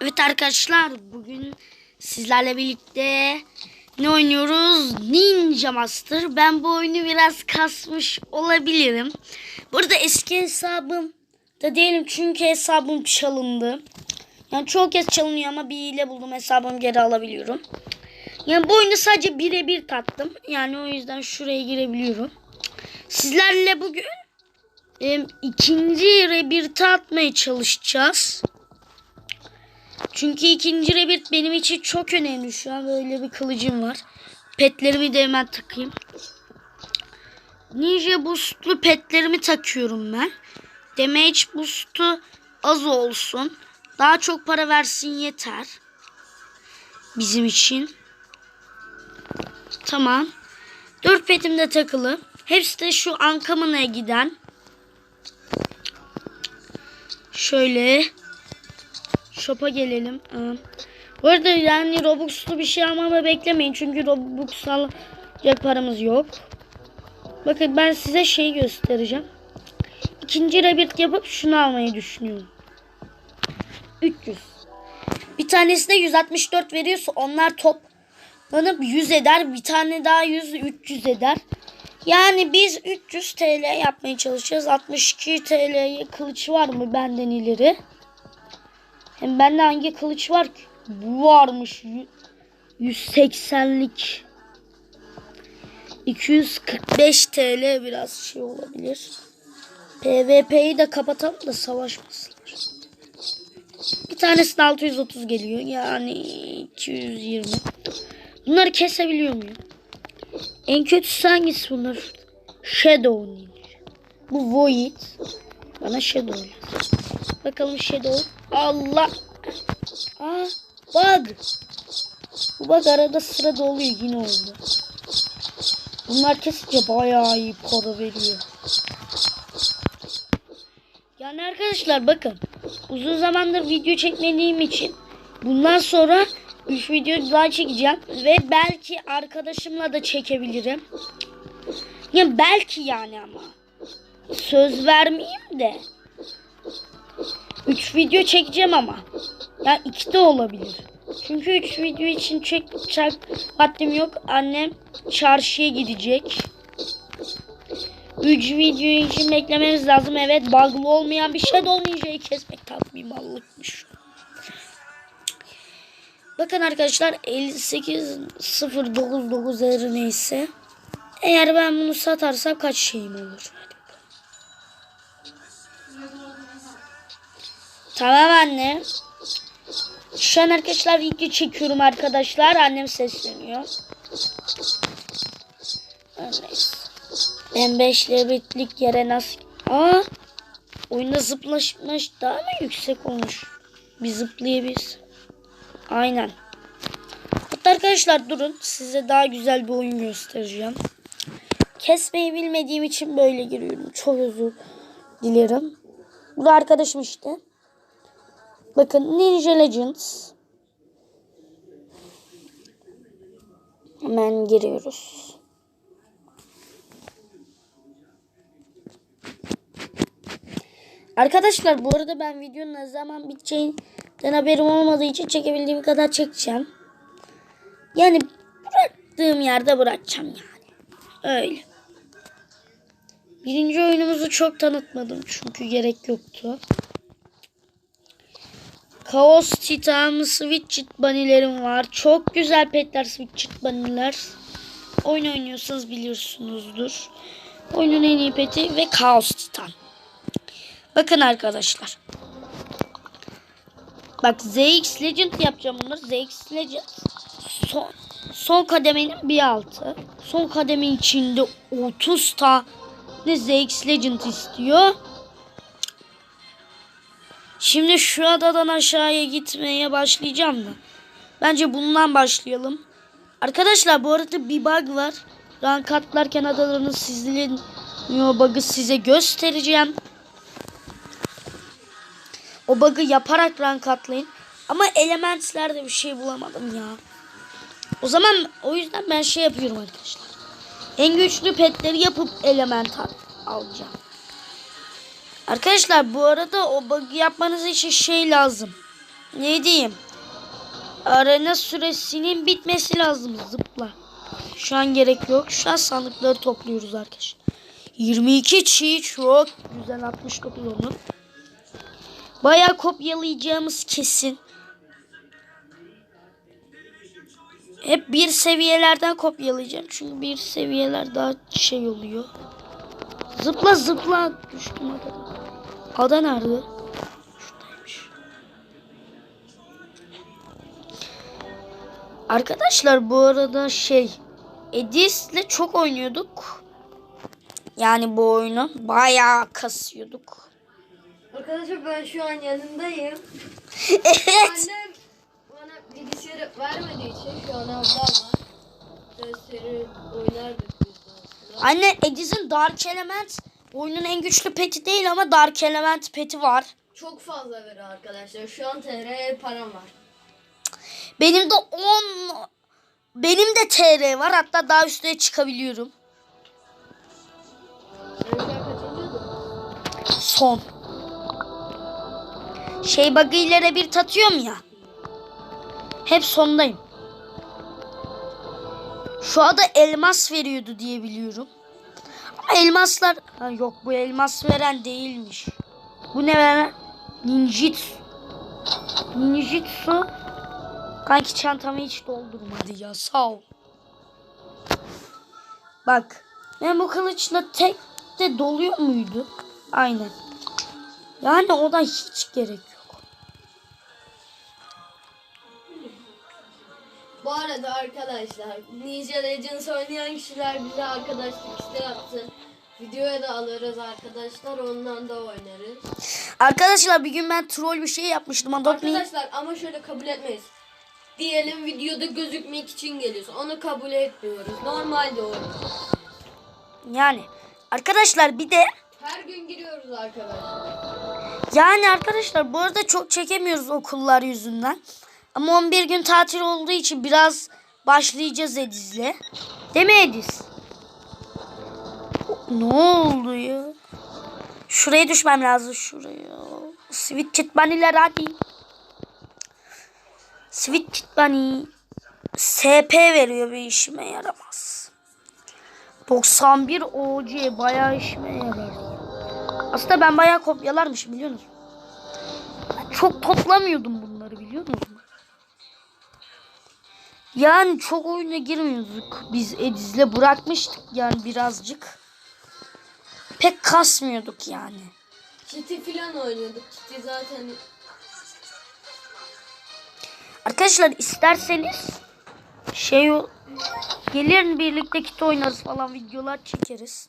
Evet arkadaşlar bugün sizlerle birlikte ne oynuyoruz? Ninja Master. Ben bu oyunu biraz kasmış olabilirim. Burada eski hesabım da değilim çünkü hesabım çalındı. Yani çok kez çalınıyor ama bir hile buldum hesabımı geri alabiliyorum. Yani bu oyunu sadece birebir tattım. Yani o yüzden şuraya girebiliyorum. Sizlerle bugün em, ikinci rebirti atmaya çalışacağız. Çünkü ikinci rebirth benim için çok önemli. Şu an böyle bir kılıcım var. Petlerimi de hemen takayım. Ninja boostlu petlerimi takıyorum ben. Damage boost'u az olsun. Daha çok para versin yeter. Bizim için. Tamam. Dört petim de takılı. Hepsi de şu Ankamın'a giden. Şöyle. Shop'a gelelim. Aa. Bu arada yani Robux'lu bir şey almamı beklemeyin. Çünkü Robux alacak paramız yok. Bakın ben size şey göstereceğim. İkinci rebirth yapıp şunu almayı düşünüyorum. 300. Bir tanesine 164 veriyorsa onlar toplanıp 100 eder. Bir tane daha 100 300 eder. Yani biz 300 TL yapmaya çalışacağız. 62 TL'ye kılıç var mı benden ileri? Hem bende hangi kılıç var ki? Bu varmış. Yü- 180'lik. 245 TL biraz şey olabilir. PvP'yi de kapatalım da savaşmasınlar. Bir tanesine 630 geliyor. Yani 220. Bunları kesebiliyor muyum? En kötüsü hangisi bunlar? Shadow Ninja. Bu Void. Bana Shadow lazım. Bakalım Shadow. Allah. Aa, bug. Bu bug arada sırada oluyor yine oldu. Bunlar kesince bayağı iyi para veriyor. Yani arkadaşlar bakın. Uzun zamandır video çekmediğim için bundan sonra 3 video daha çekeceğim. Ve belki arkadaşımla da çekebilirim. Ya belki yani ama. Söz vermeyeyim de. 3 video çekeceğim ama. Ya 2 de olabilir. Çünkü 3 video için çekecek vaktim yok. Annem çarşıya gidecek. 3 video için beklememiz lazım. Evet bug'lı olmayan bir şey de olmayacak. Kesmek tatmimallıkmış. Bakın arkadaşlar 58.099 değeri neyse. Eğer ben bunu satarsam kaç şeyim olur? Tamam anne. Şu an arkadaşlar video çekiyorum arkadaşlar. Annem sesleniyor. Neyse. Ben 5 bitlik yere nasıl... Aa! Oyunda zıplaşmış daha mı yüksek olmuş? Bir zıplayabilsem. Aynen. Hatta arkadaşlar durun. Size daha güzel bir oyun göstereceğim. Kesmeyi bilmediğim için böyle giriyorum. Çok özür dilerim. Bu da arkadaşım işte. Bakın Ninja Legends. Hemen giriyoruz. Arkadaşlar bu arada ben videonun ne zaman biteceğinden haberim olmadığı için çekebildiğim kadar çekeceğim. Yani bıraktığım yerde bırakacağım yani. Öyle. Birinci oyunumuzu çok tanıtmadım çünkü gerek yoktu. Kaos Titan, Switchit Bunny'lerim var. Çok güzel petler Switchit Bunny'ler. Oyun oynuyorsanız biliyorsunuzdur. Oyunun en iyi peti ve Kaos Titan. Bakın arkadaşlar. Bak ZX Legend yapacağım bunları. ZX Legend son, son kademenin bir altı. Son kademe içinde 30 tane ZX Legend istiyor. Şimdi şu adadan aşağıya gitmeye başlayacağım da. Bence bundan başlayalım. Arkadaşlar bu arada bir bug var. Rank atlarken adalarınız sizleniyor bug'ı size göstereceğim. O bug'ı yaparak rank atlayın. Ama elementlerde bir şey bulamadım ya. O zaman o yüzden ben şey yapıyorum arkadaşlar. En güçlü petleri yapıp element al- alacağım. Arkadaşlar bu arada o bug'ı yapmanız için şey lazım. ne diyeyim? Arena süresinin bitmesi lazım zıpla. Şu an gerek yok. Şu an sandıkları topluyoruz arkadaşlar. 22 çiğ çok güzel 69 onu. Bayağı kopyalayacağımız kesin. Hep bir seviyelerden kopyalayacağım. Çünkü bir seviyeler daha şey oluyor. Zıpla zıpla. Düştüm ada. Ada nerede? Şuradaymış. Arkadaşlar bu arada şey Edis'le çok oynuyorduk. Yani bu oyunu bayağı kasıyorduk. Arkadaşlar ben şu an yanındayım. evet. Annem bana bilgisayarı vermediği için şu an ablamla gösteri oynardık biz de aslında. Anne Edis'in Dark Element oyunun en güçlü peti değil ama Dark Element peti var. Çok fazla veriyor arkadaşlar. Şu an TR param var. Benim de 10 benim de TR var hatta daha üstüne çıkabiliyorum. Son. Şey bug'ıyla bir tatıyorum ya. Hep sondayım. Şu anda elmas veriyordu diye biliyorum. Elmaslar... Ha, yok bu elmas veren değilmiş. Bu ne veren? Ninjitsu. Ninjitsu. Kanki çantamı hiç doldurmadı ya sağ ol. Bak. Ben bu kılıçla tek de doluyor muydu? Aynen. Yani ona hiç gerek yok. Arada arkadaşlar Ninja Legends oynayan kişiler bize arkadaşlık isteği attı. Videoya da alırız arkadaşlar. Ondan da oynarız. Arkadaşlar bir gün ben troll bir şey yapmıştım. Me. Arkadaşlar ama şöyle kabul etmeyiz. Diyelim videoda gözükmek için geliyorsun. Onu kabul etmiyoruz. Normalde o. Yani. Arkadaşlar bir de Her gün giriyoruz arkadaşlar. yani arkadaşlar bu arada çok çekemiyoruz okullar yüzünden. Ama 11 gün tatil olduğu için biraz başlayacağız Ediz'le. Değil mi Ediz? Ne oldu ya? Şuraya düşmem lazım şuraya. Sweet Kit Bunny'ler hadi. Sweet Kit Bunny. SP veriyor bir işime yaramaz. 91 OC bayağı işime yarar. Aslında ben bayağı kopyalarmışım biliyor musun? Ben çok toplamıyordum bunları biliyor musun? Yani çok oyuna girmiyorduk. Biz Ediz'le bırakmıştık yani birazcık. Pek kasmıyorduk yani. Kitty falan oynuyorduk. Kitty zaten Arkadaşlar isterseniz şey gelir birlikte kit oynarız falan videolar çekeriz.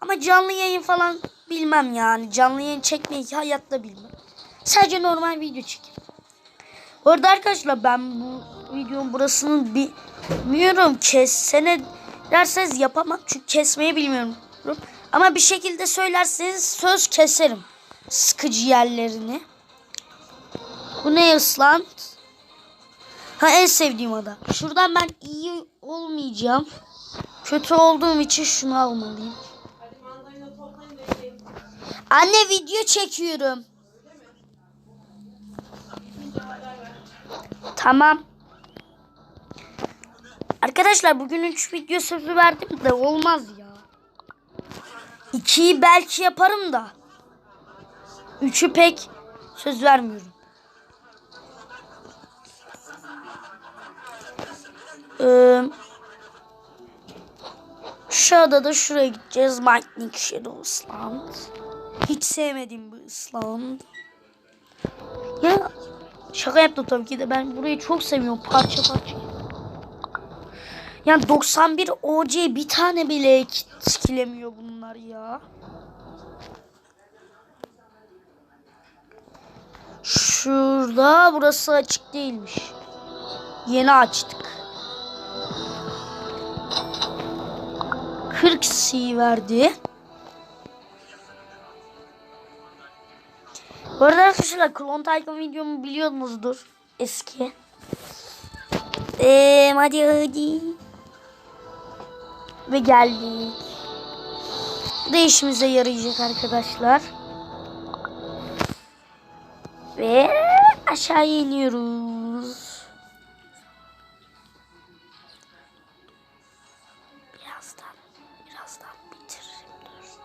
Ama canlı yayın falan bilmem yani. Canlı yayın çekmeyi hayatta bilmem. Sadece normal video çekerim. Bu arada arkadaşlar ben bu videonun burasını bilmiyorum. Kessene derseniz yapamam. Çünkü kesmeyi bilmiyorum. Ama bir şekilde söylerseniz söz keserim. Sıkıcı yerlerini. Bu ne ıslant? Ha en sevdiğim ada. Şuradan ben iyi olmayacağım. Kötü olduğum için şunu almalıyım. Anne video çekiyorum. Tamam. Arkadaşlar bugün 3 video sözü verdim de olmaz ya. 2'yi belki yaparım da. 3'ü pek söz vermiyorum. Ee, şu adada şuraya gideceğiz. Lightning Shadow Island. Hiç sevmediğim bir Island. Ya şaka yaptım tabii ki de ben burayı çok seviyorum parça parça. Yani 91 OC bir tane bile etkilemiyor bunlar ya. Şurada burası açık değilmiş. Yeni açtık. 40 C verdi. Bu arada arkadaşlar Klon Tycoon videomu biliyorsunuzdur. Eski. Eee hadi hadi. Ve geldik. Bu da işimize yarayacak arkadaşlar. Ve aşağıya iniyoruz. Birazdan, birazdan bitiririm.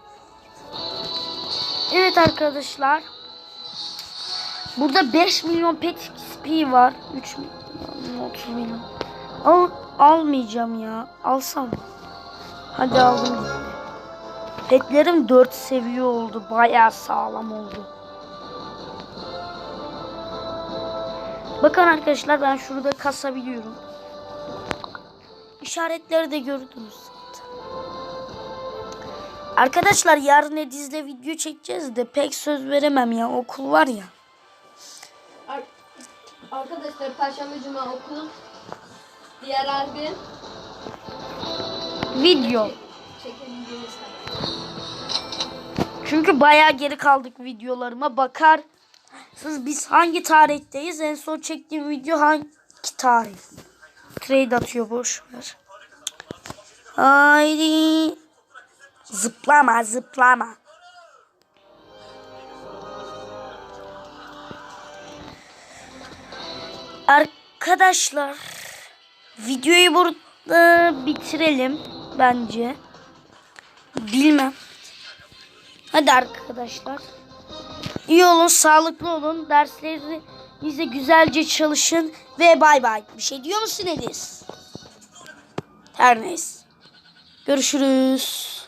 Evet arkadaşlar. Burada 5 milyon pet XP var. 3 milyon, 30 milyon. Al, almayacağım ya. Alsam. Hadi aldım. Petlerim 4 seviye oldu. Bayağı sağlam oldu. Bakın arkadaşlar ben şurada kasabiliyorum. İşaretleri de gördünüz. Arkadaşlar yarın Ediz'le video çekeceğiz de pek söz veremem ya. Okul var ya. Ar- Arkadaşlar Perşembe Cuma okul. Diğer gün Video. Çünkü bayağı geri kaldık videolarıma. Bakar. Siz biz hangi tarihteyiz? En son çektiğim video hangi tarih? Trade atıyor boş ver. Haydi. Zıplama zıplama. Arkadaşlar videoyu burada bitirelim bence. Bilmem. Hadi arkadaşlar. İyi olun, sağlıklı olun. Derslerinize güzelce çalışın ve bay bay. Bir şey diyor musun Ediz? Her neyse. Görüşürüz.